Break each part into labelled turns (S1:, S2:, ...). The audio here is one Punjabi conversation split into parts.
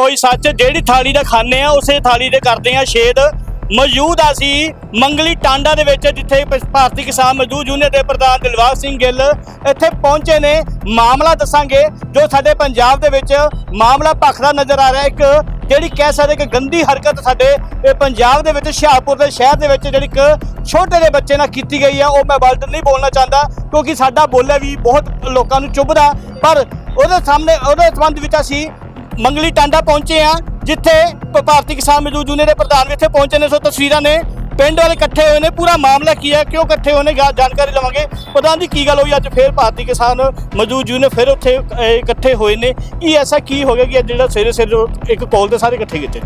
S1: ਹੋਈ ਸੱਚ, ਜਿਹੜੀ ਥਾਲੀ ਦਾ ਖਾਣੇ ਆ, ਉਸੇ ਥਾਲੀ ਦੇ ਕਰਦੇ ਆ ਛੇਦ। ਮੌਜੂਦ ਆ ਸੀ ਮੰਗਲੀ ਟਾਂਡਾ ਦੇ ਵਿੱਚ, ਜਿੱਥੇ ਪ- ਭਾਰਤੀ ਕਿਸਾਨ ਮਜ਼ਦੂਰ ਯੂਨੀਅਨ ਦੇ ਪ੍ਰਧਾਨ ਦਿਲਬਾਗ ਸਿੰਘ ਗਿੱਲ ਇੱਥੇ ਪਹੁੰਚੇ ਨੇ। ਮਾਮਲਾ ਦੱਸਾਂਗੇ, ਜੋ ਸਾਡੇ ਪੰਜਾਬ ਦੇ ਵਿੱਚ ਮਾਮਲਾ ਭਖਦਾ ਨਜ਼ਰ ਆ ਰਿਹਾ। ਇੱਕ ਜਿਹੜੀ ਕਹਿ ਸਕਦੇ ਕਿ ਗੰਦੀ ਹਰਕਤ ਸਾਡੇ ਪੰਜਾਬ ਦੇ ਵਿੱਚ, ਹੁਸ਼ਿਆਰਪੁਰ ਦੇ ਸ਼ਹਿਰ ਦੇ ਵਿੱਚ ਜਿਹੜੀ ਇੱਕ ਛੋਟੇ ਜਿਹੇ ਬੱਚੇ ਨਾਲ ਕੀਤੀ ਗਈ ਆ, ਉਹ ਮੈਂ ਵਰਡ ਨਹੀਂ ਬੋਲਣਾ ਚਾਹੁੰਦਾ, ਕਿਉਂਕਿ ਸਾਡਾ ਬੋਲਿਆ ਵੀ ਬਹੁਤ ਲੋਕਾਂ ਨੂੰ ਚੁੱਭਦਾ। ਪਰ ਉਹਦੇ ਸਾਹਮਣੇ, ਉਹਦੇ ਸੰਬੰਧ ਵਿੱਚ ਅਸੀਂ ਮੰਗਲੀ ਟਾਂਡਾ ਪਹੁੰਚੇ ਆ, ਜਿੱਥੇ ਭਾਰਤੀ ਕਿਸਾਨ ਮਜ਼ਦੂਰ ਯੂਨੀਅਨ ਦੇ ਪ੍ਰਧਾਨ ਵੀ ਇੱਥੇ ਪਹੁੰਚੇ ਨੇ। ਸੋ ਤਸਵੀਰਾਂ ਨੇ ਪਿੰਡ ਵਾਲੇ ਇਕੱਠੇ ਹੋਏ ਨੇ। ਪੂਰਾ ਮਾਮਲਾ ਕੀ ਹੈ, ਕਿਉਂ ਇਕੱਠੇ ਹੋਏ ਨੇ ਜਾਣਕਾਰੀ ਲਵਾਂਗੇ। ਪ੍ਰਧਾਨ ਦੀ ਕੀ ਗੱਲ ਹੋਈ? ਅੱਜ ਫੇਰ ਭਾਰਤੀ ਕਿਸਾਨ ਮਜ਼ਦੂਰ ਯੂਨੀਅਨ ਫਿਰ ਉੱਥੇ ਇਕੱਠੇ ਹੋਏ ਨੇ। ਕੀ ਐਸਾ ਕੀ ਹੋ ਗਿਆ ਕਿ ਅੱਜ ਜਿਹੜਾ ਸਵੇਰੇ ਸਵੇਰੇ ਇੱਕ ਕਾਲ ਤੇ ਸਾਰੇ ਇਕੱਠੇ ਕੀਤੇ?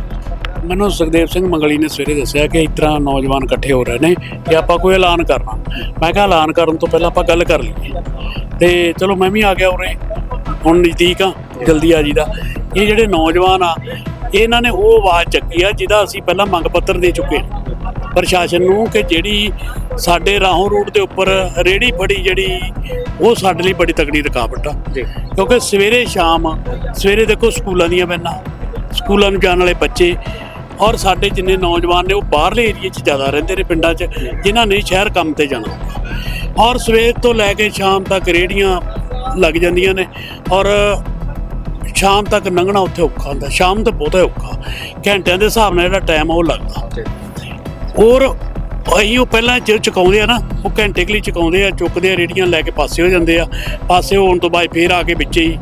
S2: ਮੈਨੂੰ ਸੁਖਦੇਵ ਸਿੰਘ ਮੰਗਲੀ ਨੇ ਸਵੇਰੇ ਦੱਸਿਆ ਕਿ ਇਸ ਤਰ੍ਹਾਂ ਨੌਜਵਾਨ ਇਕੱਠੇ ਹੋ ਰਹੇ ਨੇ ਕਿ ਆਪਾਂ ਕੋਈ ਐਲਾਨ ਕਰਨਾ। ਮੈਂ ਕਿਹਾ ਐਲਾਨ ਕਰਨ ਤੋਂ ਪਹਿਲਾਂ ਆਪਾਂ ਗੱਲ ਕਰ ਲਈਏ। ਤੇ ਚਲੋ ਮੈਂ ਵੀ ਆ ਗਿਆ ਉਰੇ। ਹੁਣ ਨਜ਼ਦੀਕ ਆ ਜਲਦੀ ਆ ਜੀਦਾ ਇਹ ਜਿਹੜੇ ਨੌਜਵਾਨ ਆ ਇਹਨਾਂ ਨੇ ਉਹ ਆਵਾਜ਼ ਚੱਕੀ ਆ ਜਿਹਦਾ ਅਸੀਂ ਪਹਿਲਾਂ ਮੰਗ ਪੱਤਰ ਦੇ ਚੁੱਕੇ ਪ੍ਰਸ਼ਾਸਨ ਨੂੰ ਕਿ ਜਿਹੜੀ ਸਾਡੇ ਰਾਹੋਂ ਰੋਡ ਦੇ ਉੱਪਰ ਰੇੜੀ ਫੜੀ ਜਿਹੜੀ ਉਹ ਸਾਡੇ ਲਈ ਬੜੀ ਤਕੜੀ ਰੁਕਾਵਟ ਆ। ਕਿਉਂਕਿ ਸਵੇਰੇ ਸ਼ਾਮ ਸਵੇਰੇ ਦੇਖੋ ਸਕੂਲਾਂ ਦੀਆਂ ਵੈਨਾਂ ਸਕੂਲਾਂ ਨੂੰ ਜਾਣ ਵਾਲੇ ਬੱਚੇ ਔਰ ਸਾਡੇ ਜਿੰਨੇ ਨੌਜਵਾਨ ਨੇ ਉਹ ਬਾਹਰਲੇ ਏਰੀਏ 'ਚ ਜ਼ਿਆਦਾ ਰਹਿੰਦੇ ਨੇ ਪਿੰਡਾਂ 'ਚ ਜਿਨ੍ਹਾਂ ਨੇ ਸ਼ਹਿਰ ਕੰਮ ਤੇ ਜਾਣਾ। ਔਰ ਸਵੇਰ ਤੋਂ ਲੈ ਕੇ ਸ਼ਾਮ ਤੱਕ ਰੇੜੀਆਂ ਲੱਗ ਜਾਂਦੀਆਂ ਨੇ ਔਰ ਸ਼ਾਮ ਤੱਕ ਲੰਘਣਾ ਉੱਥੇ ਔਖਾ ਹੁੰਦਾ ਸ਼ਾਮ ਤਾਂ ਬਹੁਤਾ ਔਖਾ। ਘੰਟਿਆਂ ਦੇ ਹਿਸਾਬ ਨਾਲ ਜਿਹੜਾ ਟਾਈਮ ਉਹ ਲੱਗਦਾ। ਔਰ ਅਸੀਂ ਉਹ ਪਹਿਲਾਂ ਚ ਚੁਕਾਉਂਦੇ ਆ ਨਾ ਉਹ ਘੰਟੇ ਕੁ ਲਈ ਚੁਕਾਉਂਦੇ ਆ ਚੁੱਕਦੇ ਆ ਰੇੜੀਆਂ ਲੈ ਕੇ ਪਾਸੇ ਹੋ ਜਾਂਦੇ ਆ। ਪਾਸੇ ਹੋਣ ਤੋਂ ਬਾਅਦ ਫੇਰ ਆ ਕੇ ਵਿੱਚੇ ਹੀ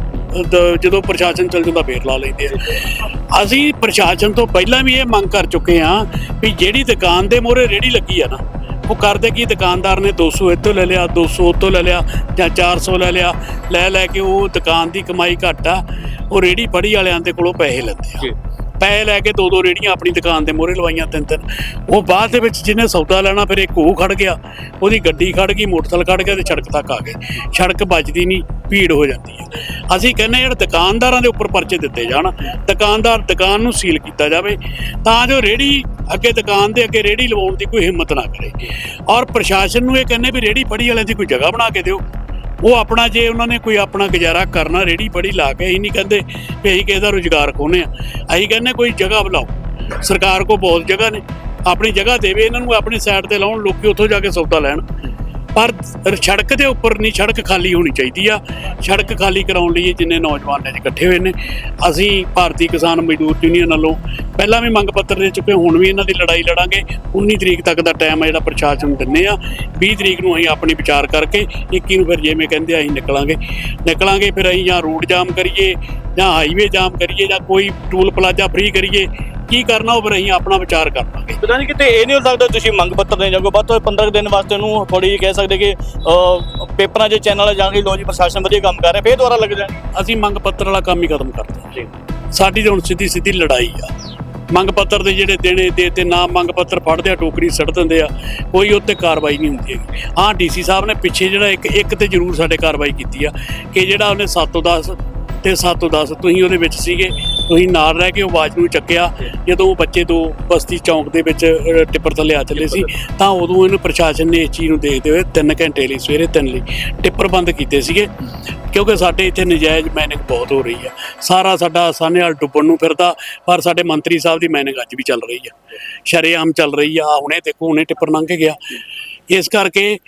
S2: ਜਦੋਂ ਪ੍ਰਸ਼ਾਸਨ ਚੱਲ ਜਾਂਦਾ ਫੇਰ ਲਾ ਲੈਂਦੇ ਆ। ਅਸੀਂ ਪ੍ਰਸ਼ਾਸਨ ਤੋਂ ਪਹਿਲਾਂ ਵੀ ਇਹ ਮੰਗ ਕਰ ਚੁੱਕੇ ਆ ਵੀ ਜਿਹੜੀ ਦੁਕਾਨ ਦੇ ਮੋਹਰੇ ਰੇੜੀ ਲੱਗੀ ਆ ਨਾ ਉਹ ਕਰਦੇ ਕੀ? ਦੁਕਾਨਦਾਰ ਨੇ 200 ਇੱਥੋਂ ਲੈ ਲਿਆ 200 ਉੱਥੋਂ ਲੈ ਲਿਆ ਜਾਂ 400 ਲੈ ਲਿਆ। ਲੈ ਲੈ ਕੇ ਉਹ ਦੁਕਾਨ ਦੀ ਕਮਾਈ ਘੱਟ ਆ। ਉਹ ਰੇੜੀ ਫੜੀ ਵਾਲਿਆਂ ਦੇ ਕੋਲੋਂ ਪੈਸੇ ਲੈਂਦੇ ਆ। ਪੈਸੇ ਲੈ ਕੇ ਦੋ ਦੋ ਰੇੜੀਆਂ ਆਪਣੀ ਦੁਕਾਨ ਦੇ ਮੋਹਰੇ ਲਵਾਈਆਂ ਤਿੰਨ ਤਿੰਨ। ਉਹ ਬਾਅਦ ਦੇ ਵਿੱਚ ਜਿਹਨੇ ਸੌਦਾ ਲੈਣਾ, ਫਿਰ ਇੱਕ ਉਹ ਖੜ ਗਿਆ। ਉਹਦੀ ਗੱਡੀ ਖੜ ਗਈ, ਮੋਟਰਸਾਈਕਲ ਖੜ ਗਿਆ ਤੇ ਸੜਕ ਤੱਕ ਆ ਗਏ। ਸੜਕ ਵੱਜਦੀ ਨਹੀਂ, ਭੀੜ ਹੋ ਜਾਂਦੀ ਹੈ। ਅਸੀਂ ਕਹਿੰਦੇ ਹਾਂ ਜਿਹੜੇ ਦੁਕਾਨਦਾਰਾਂ ਦੇ ਉੱਪਰ ਪਰਚੇ ਦਿੱਤੇ ਜਾਣ। ਦੁਕਾਨਦਾਰ ਦੁਕਾਨ ਨੂੰ ਸੀਲ ਕੀਤਾ ਜਾਵੇ। ਤਾਂ ਜੋ ਰੇੜੀ ਅੱਗੇ ਦੁਕਾਨ ਦੇ ਅੱਗੇ ਰੇੜੀ ਲਵਾਉਣ ਦੀ ਕੋਈ ਹਿੰਮਤ ਨਾ ਕਰੇ। ਔਰ ਪ੍ਰਸ਼ਾਸਨ ਨੂੰ ਇਹ ਕਹਿੰਦੇ ਵੀ ਰੇੜੀ ਫੜੀ ਵਾਲਿਆਂ ਦੀ ਕੋਈ ਜਗ੍ਹਾ ਬਣਾ ਕੇ ਦਿਓ। ਉਹ ਆਪਣਾ ਜੇ ਉਹਨਾਂ ਨੇ ਕੋਈ ਆਪਣਾ ਗੁਜ਼ਾਰਾ ਕਰਨਾ, ਰੇੜੀ ਬੜੀ ਲਾ ਕੇ ਅਸੀਂ ਨਹੀਂ ਕਹਿੰਦੇ ਵੀ ਅਸੀਂ ਕਿਸੇ ਦਾ ਰੁਜ਼ਗਾਰ ਖੋਹਨੇ ਆ। ਅਸੀਂ ਕਹਿੰਦੇ ਕੋਈ ਜਗ੍ਹਾ ਬੁਲਾਓ ਸਰਕਾਰ ਕੋ ਬਹੁਤ ਜਗ੍ਹਾ ਨੇ। ਆਪਣੀ ਜਗ੍ਹਾ ਦੇਵੇ, ਇਹਨਾਂ ਨੂੰ ਆਪਣੀ ਸਾਈਡ ਤੇ ਲਾਉਣ, ਲੋਕੀ ਉੱਥੋਂ ਜਾ ਕੇ ਸੌਦਾ ਲੈਣ। ਪਰ ਸੜਕ ਦੇ ਉੱਪਰ ਨਹੀਂ, ਸੜਕ ਖਾਲੀ ਹੋਣੀ ਚਾਹੀਦੀ ਆ। ਸੜਕ ਖਾਲੀ ਕਰਾਉਣ ਲਈ ਜਿੰਨੇ ਨੌਜਵਾਨ ਨੇ ਇਕੱਠੇ ਹੋਏ ਨੇ। ਅਸੀਂ ਭਾਰਤੀ ਕਿਸਾਨ ਮਜ਼ਦੂਰ ਯੂਨੀਅਨ ਵੱਲੋਂ ਪਹਿਲਾਂ ਵੀ ਮੰਗ ਪੱਤਰ ਦੇ ਚੁੱਕੇ, ਹੁਣ ਵੀ ਇਹਨਾਂ ਦੀ ਲੜਾਈ ਲੜਾਂਗੇ। 19 ਤਰੀਕ ਤੱਕ ਦਾ ਟਾਈਮ ਆ ਜਿਹੜਾ ਪ੍ਰਸ਼ਾਸਨ ਨੂੰ ਦਿੰਨੇ ਆ। 20 ਤਰੀਕ ਨੂੰ ਅਸੀਂ ਆਪਣੀ ਵਿਚਾਰ ਕਰਕੇ 21 ਨੂੰ ਫਿਰ ਜਿਵੇਂ ਕਹਿੰਦੇ ਆ, ਅਸੀਂ ਨਿਕਲਾਂਗੇ। ਨਿਕਲਾਂਗੇ ਫਿਰ ਅਸੀਂ ਜਾਂ ਰੂਟ ਜਾਮ ਕਰੀਏ, ਜਾਂ ਹਾਈਵੇ ਜਾਮ ਕਰੀਏ, ਜਾਂ ਕੋਈ ਟੂਲ ਪਲਾਜ਼ਾ ਫ੍ਰੀ ਕਰੀਏ। ਕੀ ਕਰਨਾ ਉਹ ਫਿਰ ਅਸੀਂ ਆਪਣਾ ਵਿਚਾਰ ਕਰਾਂਗੇ
S1: ਪਤਾ ਨਹੀਂ ਕਿਤੇ ਇਹ ਨਹੀਂ ਹੋ ਸਕਦਾ ਤੁਸੀਂ ਮੰਗ ਪੱਤਰ ਦੇ ਜਾਓਗੇ। ਵੱਧ ਤੋਂ ਵੱਧ 15 ਕੁ ਦਿਨ ਵਾਸਤੇ ਉਹਨੂੰ ਥੋੜੀ ਜਿਹੀ ਕਹਿ ਸਕਦੇ ਕਿ ਪੇਪਰਾਂ 'ਚ ਚੈਨਲ ਜਾਣਗੇ ਲੋ ਜੀ ਪ੍ਰਸ਼ਾਸਨ ਵਧੀਆ ਕੰਮ ਕਰ ਰਿਹਾ ਫੇਰ ਦੁਬਾਰਾ ਲੱਗ ਜਾਣ
S2: ਅਸੀਂ ਮੰਗ ਪੱਤਰ ਵਾਲਾ ਕੰਮ ਹੀ ਖਤਮ ਕਰਦੇ ਹਾਂ। ਸਾਡੀ ਤਾਂ ਹੁਣ ਸਿੱਧੀ ਸਿੱਧੀ ਲੜਾਈ ਆ। ਮੰਗ ਪੱਤਰ ਦੇ ਜਿਹੜੇ ਦੇਣੇ ਦੇ ਤੇ ਨਾ ਮੰਗ ਪੱਤਰ ਫੜਦੇ ਆ ਟੋਕਰੀ ਸੜ ਦਿੰਦੇ ਆ ਕੋਈ ਉੱਤੇ ਕਾਰਵਾਈ ਨਹੀਂ ਹੁੰਦੀ ਹੈਗੀ। ਹਾਂ ਡੀਸੀ ਸਾਹਿਬ ਨੇ ਪਿੱਛੇ ਜਿਹੜਾ ਇੱਕ ਇੱਕ ਤੇ ਜ਼ਰੂਰ ਸਾਡੇ ਕਾਰਵਾਈ ਕੀਤੀ ਆ ਕਿ ਜਿਹੜਾ ਉਹਨੇ 7 ਤੋਂ 10 ਤੇ 7 ਤੋਂ 10 ਤੁਸੀਂ ਉਹਦੇ ਵਿੱਚ ਸੀਗੇ ਤੁਸੀਂ ਨਾਲ ਰਹਿ ਕੇ ਉਹ ਆਵਾਜ਼ ਨੂੰ ਚੱਕਿਆ, ਜਦੋਂ ਉਹ ਬੱਚੇ ਤੋਂ ਬਸਤੀ ਚੌਂਕ ਦੇ ਵਿੱਚ ਟਿੱਪਰ ਥੱਲੇ ਆ ਚੱਲੇ ਸੀ, ਤਾਂ ਉਦੋਂ ਇਹਨੂੰ ਪ੍ਰਸ਼ਾਸਨ ਨੇ ਇਸ ਚੀਜ਼ ਨੂੰ ਦੇਖਦੇ ਹੋਏ 3 ਘੰਟੇ ਲਈ, ਸਵੇਰੇ 3 ਲਈ ਟਿੱਪਰ ਬੰਦ ਕੀਤੇ ਸੀਗੇ। ਕਿਉਂਕਿ ਸਾਡੇ ਇੱਥੇ ਨਜਾਇਜ਼ ਮੈਨਿੰਗ ਬਹੁਤ ਹੋ ਰਹੀ ਆ। ਸਾਰਾ ਸਾਡਾ ਸਾਨੇਵਾਲ ਡੁੱਬਣ ਨੂੰ ਫਿਰਦਾ, ਪਰ ਸਾਡੇ ਮੰਤਰੀ ਸਾਹਿਬ ਦੀ ਮੈਨਿੰਗ ਅੱਜ ਵੀ ਚੱਲ ਰਹੀ ਆ। ਸ਼ਰੇਆਮ ਚੱਲ ਰਹੀ ਆ, ਹੁਣੇ ਦੇਖੋ, ਹੁਣੇ ਟਿੱਪਰ ਲੰਘ ਕੇ ਗਿਆ। ਇਸ ਕਰਕੇ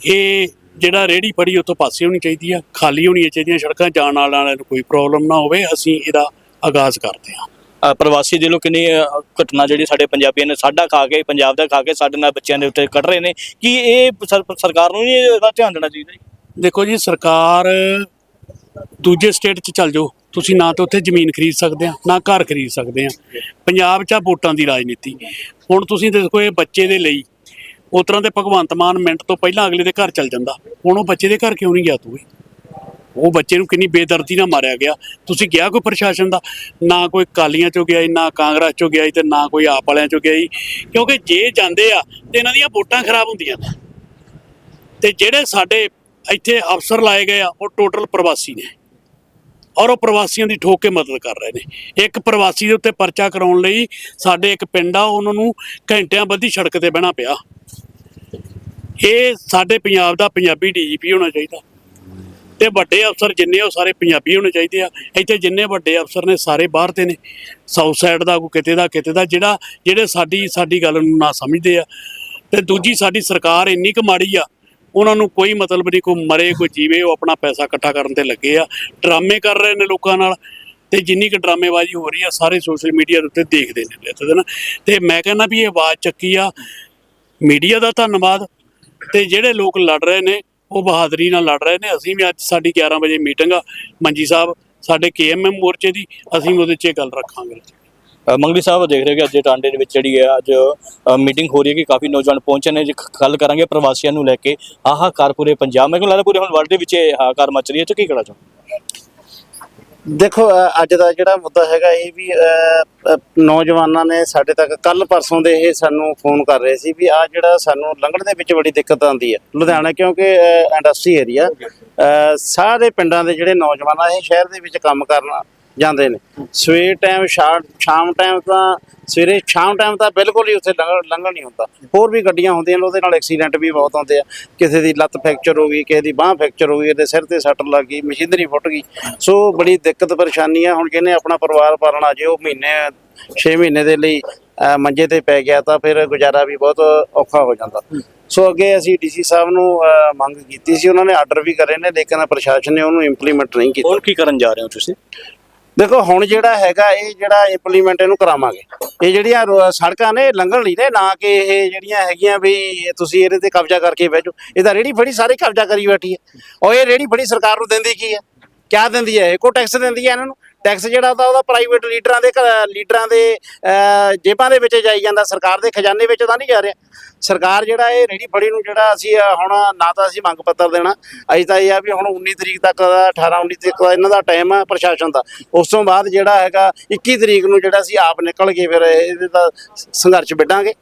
S2: ਇਹ ਜਿਹੜਾ ਰੇੜੀ ਫੜੀ, ਉੱਥੋਂ ਪਾਸੇ ਹੋਣੀ ਚਾਹੀਦੀ ਆ, ਖਾਲੀ ਹੋਣੀਆਂ ਚਾਹੀਦੀਆਂ ਸੜਕਾਂ ਜਾਣ ਵਾਲਿਆਂ ਨੂੰ ਕੋਈ ਪ੍ਰੋਬਲਮ ਨਾ ਹੋਵੇ। ਅਸੀਂ ਇਹਦਾ ਆਗਾਜ਼ ਕਰਦੇ ਹਾਂ।
S1: ਅ, ਪ੍ਰਵਾਸੀ ਦੇ ਲੋ ਕਿੰਨੀ ਅ, ਘਟਨਾ ਜਿਹੜੀ ਸਾਡੇ ਪੰਜਾਬੀਆਂ ਨੇ ਸਾਡਾ ਖਾ ਕੇ ਪੰਜਾਬ ਦਾ ਖਾ ਕੇ ਸਾਡੇ ਨਾਲ ਬੱਚਿਆਂ ਦੇ ਉੱਤੇ ਕੱਢ ਰਹੇ ਨੇ। ਕੀ ਇਹ ਸਰ- ਸਰਕਾਰ ਨੂੰ ਨਹੀਂ ਇਹਦਾ ਧਿਆਨ ਦੇਣਾ ਚਾਹੀਦਾ ਜੀ?
S2: ਦੇਖੋ ਜੀ ਸਰਕਾਰ ਦੂਜੇ ਸਟੇਟ 'ਚ ਚੱਲ ਜਾਓ। ਤੁਸੀਂ ਨਾ ਤਾਂ ਉੱਥੇ ਜ਼ਮੀਨ ਖਰੀਦ ਸਕਦੇ ਆ ਨਾ ਘਰ ਖਰੀਦ ਸਕਦੇ ਆ ਪੰਜਾਬ 'ਚ ਆ ਵੋਟਾਂ ਦੀ ਰਾਜਨੀਤੀ। ਹੁਣ ਤੁਸੀਂ ਦੇਖੋ ਇਹ ਬੱਚੇ ਦੇ ਲਈ ਉਸ ਤਰ੍ਹਾਂ ਦੇ ਭਗਵੰਤ ਮਾਨ ਮਿੰਟ ਤੋਂ ਪਹਿਲਾਂ ਅਗਲੇ ਦੇ ਘਰ ਚੱਲ ਜਾਂਦਾ। ਹੁਣ ਉਹ ਬੱਚੇ ਦੇ ਘਰ ਕਿਉਂ ਨਹੀਂ ਗਿਆ ਤੂੰ ਵੀ? ਉਹ ਬੱਚੇ ਨੂੰ ਕਿੰਨੀ ਬੇਦਰਦੀ ਨਾਲ ਮਾਰਿਆ ਗਿਆ। ਤੁਸੀਂ ਗਿਆ ਕੋਈ ਪ੍ਰਸ਼ਾਸਨ ਦਾ? ਨਾ ਕੋਈ ਕਾਲੀਆਂ ਚੋਂ ਗਿਆ ਜੀ, ਨਾ ਕਾਂਗਰਸ ਚੋਂ ਗਿਆ ਜੀ ਤੇ ਨਾ ਕੋਈ ਆਪ ਵਾਲਿਆਂ ਚੋਂ ਗਿਆ ਜੀ। ਕਿਉਂਕਿ ਜੇ ਜਾਂਦੇ ਆ ਤੇ ਇਹਨਾਂ ਦੀਆਂ ਵੋਟਾਂ ਖਰਾਬ ਹੁੰਦੀਆਂ। ਨੇ ਤੇ ਜਿਹੜੇ ਸਾਡੇ ਇੱਥੇ ਅਫਸਰ ਲਾਏ ਗਏ ਆ ਉਹ ਟੋਟਲ ਪ੍ਰਵਾਸੀ ਨੇ। ਔਰ ਉਹ ਪ੍ਰਵਾਸੀਆਂ ਦੀ ਠੋਕ ਕੇ ਮਦਦ ਕਰ ਰਹੇ ਨੇ। ਇੱਕ ਪ੍ਰਵਾਸੀ ਦੇ ਉੱਤੇ ਪਰਚਾ ਕਰਾਉਣ ਲਈ ਸਾਡੇ ਇੱਕ ਪਿੰਡ ਆ ਉਹਨਾਂ ਨੂੰ ਘੰਟਿਆਂ ਬੱਧੀ ਸੜਕ ਤੇ ਬਹਿਣਾ ਪਿਆ। ਇਹ ਸਾਡੇ ਪੰਜਾਬ ਦਾ ਪੰਜਾਬੀ ਡੀਜੀਪੀ ਹੋਣਾ ਚਾਹੀਦਾ। ਤੇ ਵੱਡੇ ਅਫਸਰ ਜਿੰਨੇ ਉਹ ਸਾਰੇ ਪੰਜਾਬੀ ਹੋਣੇ ਚਾਹੀਦੇ ਆ। ਇੱਥੇ ਜਿੰਨੇ ਵੱਡੇ ਅਫਸਰ ਨੇ, ਸਾਰੇ ਬਾਹਰ ਦੇ ਨੇ। ਸਾਊਥ ਸਾਈਡ ਦਾ, ਕੋਈ ਕਿਤੇ ਦਾ ਕਿਤੇ ਦਾ, ਜਿਹੜਾ, ਜਿਹੜੇ ਸਾਡੀ ਸਾਡੀ ਗੱਲ ਨੂੰ ਨਾ ਸਮਝਦੇ ਆ। ਤੇ ਦੂਜੀ, ਸਾਡੀ ਸਰਕਾਰ ਇੰਨੀ ਕੁ ਮਾੜੀ ਆ, ਉਹਨਾਂ ਨੂੰ ਕੋਈ ਮਤਲਬ ਨਹੀਂ, ਕੋਈ ਮਰੇ, ਕੋਈ ਜੀਵੇ, ਉਹ ਆਪਣਾ ਪੈਸਾ ਇਕੱਠਾ ਕਰਨ ਤੇ ਲੱਗੇ ਆ। ਡਰਾਮੇ ਕਰ ਰਹੇ ਨੇ ਲੋਕਾਂ ਨਾਲ। ਤੇ ਜਿੰਨੀ ਕੁ ਡਰਾਮੇਬਾਜ਼ੀ ਹੋ ਰਹੀ ਆ, ਸਾਰੇ ਸੋਸ਼ਲ ਮੀਡੀਆ ਦੇ ਉੱਤੇ ਦੇਖਦੇ ਨੇ ਤੇ ਨਾ। ਤੇ ਮੈਂ ਕਹਿੰਦਾ ਵੀ ਇਹ ਆਵਾਜ਼ ਚੱਕੀ ਆ। ਮੀਡੀਆ ਦਾ ਧੰਨਵਾਦ। ਤੇ ਜਿਹੜੇ ਲੋਕ ਲੜ ਰਹੇ ਨੇ ਉਹ ਬਹਾਦਰੀ ਨਾਲ ਲੜ ਰਹੇ ਨੇ। ਅਸੀਂ ਵੀ ਅੱਜ ਸਾਡੀ 11 ਵਜੇ ਮੀਟਿੰਗ ਆ। ਮੰਜੀ ਸਾਹਿਬ, ਸਾਡੇ ਕੇਐਮਐਮ ਮੋਰਚੇ ਦੀ, ਅਸੀਂ ਉਹਦੇ 'ਚ ਇਹ ਗੱਲ ਰੱਖਾਂਗੇ।
S1: ਮੰਗਲੀ ਸਾਹਿਬ, ਦੇਖ ਰਹੇ ਹੋ ਕਿ ਅੱਜ ਟਾਂਡੇ ਦੇ ਵਿੱਚ ਜਿਹੜੀ ਹੈ, ਅੱਜ ਮੀਟਿੰਗ ਹੋ ਰਹੀ ਹੈ ਕਿ ਕਾਫੀ ਨੌਜਵਾਨ ਪਹੁੰਚੇ ਨੇ। ਗੱਲ ਕਰਾਂਗੇ ਪ੍ਰਵਾਸੀਆਂ ਨੂੰ ਲੈ ਕੇ ਹਾਹਾਕਾਰ ਪੂਰੇ ਪੰਜਾਬ, ਮੈਨੂੰ ਲੱਗਦਾ ਪੂਰੇ ਹੁਣ ਵਰਲਡ ਦੇ ਵਿੱਚ ਇਹ ਹਾਹਾਕਾਰ ਮਚ ਰਹੀ ਹੈ। ਤੇ ਕੀ ਕਹਿਣਾ ਚਾਹੋ
S3: ਦੇਖੋ ਅੱਜ ਦਾ ਜਿਹੜਾ ਮੁੱਦਾ ਹੈਗਾ ਇਹ ਵੀ ਨੌਜਵਾਨਾਂ ਨੇ ਸਾਡੇ ਤੱਕ ਕੱਲ ਪਰਸੋਂ ਦੇ ਇਹ ਸਾਨੂੰ ਫੋਨ ਕਰ ਰਹੇ ਸੀ ਵੀ ਆ ਜਿਹੜਾ ਸਾਨੂੰ ਲੰਘਣ ਦੇ ਵਿੱਚ ਬੜੀ ਦਿੱਕਤ ਆਉਂਦੀ ਹੈ, ਲੁਧਿਆਣਾ ਕਿਉਂਕਿ ਇੰਡਸਟਰੀ ਏਰੀਆ ਸਾਰੇ ਪਿੰਡਾਂ ਦੇ ਜਿਹੜੇ ਨੌਜਵਾਨ ਆ ਇਹ ਸ਼ਹਿਰ ਦੇ ਵਿੱਚ ਕੰਮ ਕਰਨਾ ਜਾਂਦੇ ਨੇ। ਸਵੇਰ ਟਾਈਮ ਸ਼ਾਮ ਟਾਈਮ ਤਾਂ ਸਵੇਰੇ, ਸ਼ਾਮ ਟਾਈਮ ਤਾਂ ਬਿਲਕੁਲ ਹੀ ਉੱਥੇ ਲੰਘਣ ਨਹੀਂ ਹੁੰਦਾ। ਹੋਰ ਵੀ ਗੱਡੀਆਂ ਹੁੰਦੀਆਂ ਨੇ, ਉਹਦੇ ਨਾਲ ਐਕਸੀਡੈਂਟ ਵੀ ਬਹੁਤ ਆਉਂਦੇ ਆ। ਕਿਸੇ ਦੀ ਲੱਤ ਫ੍ਰੈਕਚਰ ਹੋ ਗਈ, ਕਿਸੇ ਦੀ ਬਾਹ ਫ੍ਰੈਕਚਰ ਹੋ ਗਈ, ਇਹਦੇ ਸਿਰ ਤੇ ਸੱਟ ਲੱਗ ਗਈ, ਮਸ਼ੀਨਰੀ ਫੁੱਟ ਗਈ। ਸੋ ਬੜੀ ਦਿੱਕਤ ਪਰੇਸ਼ਾਨੀ ਆ। ਹੁਣ ਕਹਿੰਦੇ ਆਪਣਾ ਪਰਿਵਾਰ ਪਾਲਣਾ, ਜੇ ਉਹ ਮਹੀਨੇ 6 ਮਹੀਨੇ ਦੇ ਲਈ ਮੰਜੇ ਤੇ ਪੈ ਗਿਆ ਤਾਂ ਫਿਰ ਗੁਜ਼ਾਰਾ ਵੀ ਬਹੁਤ ਔਖਾ ਹੋ ਜਾਂਦਾ। ਸੋ ਅੱਗੇ ਅਸੀਂ ਡੀਸੀ ਸਾਹਿਬ ਨੂੰ ਮੰਗ ਕੀਤੀ ਸੀ। ਉਹਨਾਂ ਨੇ ਆਰਡਰ ਵੀ ਕਰੇ ਨੇ, ਲੇਕਿਨ ਪ੍ਰਸ਼ਾਸਨ ਨੇ ਉਹਨੂੰ ਇੰਪਲੀਮੈਂਟ ਨਹੀਂ ਕੀਤਾ।
S1: ਹੁਣ ਕੀ ਕਰਨ ਜਾ ਰਹੇ ਹੋ ਤੁਸੀਂ?
S3: ਦੇਖੋ, ਹੁਣ ਜਿਹੜਾ ਹੈਗਾ, ਇਹ ਜਿਹੜਾ ਇੰਪਲੀਮੈਂਟ ਇਹਨੂੰ ਕਰਾਵਾਂਗੇ। ਇਹ ਜਿਹੜੀਆਂ ਰੋ- ਸੜਕਾਂ ਨੇ ਇਹ ਲੰਘਣ ਲਈ ਨੇ, ਨਾ ਕਿ ਇਹ ਜਿਹੜੀਆਂ ਹੈਗੀਆਂ ਵੀ ਇਹ ਤੁਸੀਂ ਇਹਦੇ ਤੇ ਕਬਜ਼ਾ ਕਰਕੇ ਬਹਿ ਜਾਓ। ਇਹ ਤਾਂ ਰੇੜੀ ਫੜੀ ਸਾਰੇ ਕਬਜ਼ਾ ਕਰੀ ਬੈਠੀ ਹੈ। ਔਰ ਇਹ ਰੇੜੀ ਫੜੀ ਸਰਕਾਰ ਨੂੰ ਦਿੰਦੀ ਕੀ ਹੈ? ਕਿਆ ਦਿੰਦੀ ਹੈ? ਇਹ ਕੋ ਟੈਕਸ ਦਿੰਦੀ ਹੈ ਇਹਨਾਂ ਨੂੰ? ਟੈਕਸ ਜਿਹੜਾ ਉਹਦਾ ਉਹਦਾ ਪ੍ਰਾਈਵੇਟ ਲੀਡਰਾਂ ਦੇ ਘ- ਲੀਡਰਾਂ ਦੇ ਜੇਬਾਂ ਦੇ ਵਿੱਚ ਜਾਈ ਜਾਂਦਾ, ਸਰਕਾਰ ਦੇ ਖਜ਼ਾਨੇ ਵਿੱਚ ਤਾਂ ਨਹੀਂ ਜਾ ਰਿਹਾ। ਸਰਕਾਰ ਜਿਹੜਾ ਇਹ ਰੇੜੀ ਫੜੀ ਨੂੰ ਜਿਹੜਾ ਅਸੀਂ ਹੁਣ ਨਾ ਤਾਂ ਅਸੀਂ ਮੰਗ ਪੱਤਰ ਦੇਣਾ, ਅਸੀਂ ਤਾਂ ਇਹ ਆ ਵੀ ਹੁਣ 19 ਤਰੀਕ ਤੱਕ ਦਾ 18 19 ਤਰੀਕ ਦਾ ਇਹਨਾਂ ਦਾ ਟਾਈਮ ਹੈ ਪ੍ਰਸ਼ਾਸਨ ਦਾ। ਉਸ ਤੋਂ ਬਾਅਦ ਜਿਹੜਾ ਹੈਗਾ 21 ਤਰੀਕ ਨੂੰ ਜਿਹੜਾ ਅਸੀਂ ਆਪ ਨਿਕਲ ਕੇ ਫਿਰ ਇਹਦੇ ਦਾ ਸੰਘਰਸ਼ ਵਿੱਢਾਂਗੇ।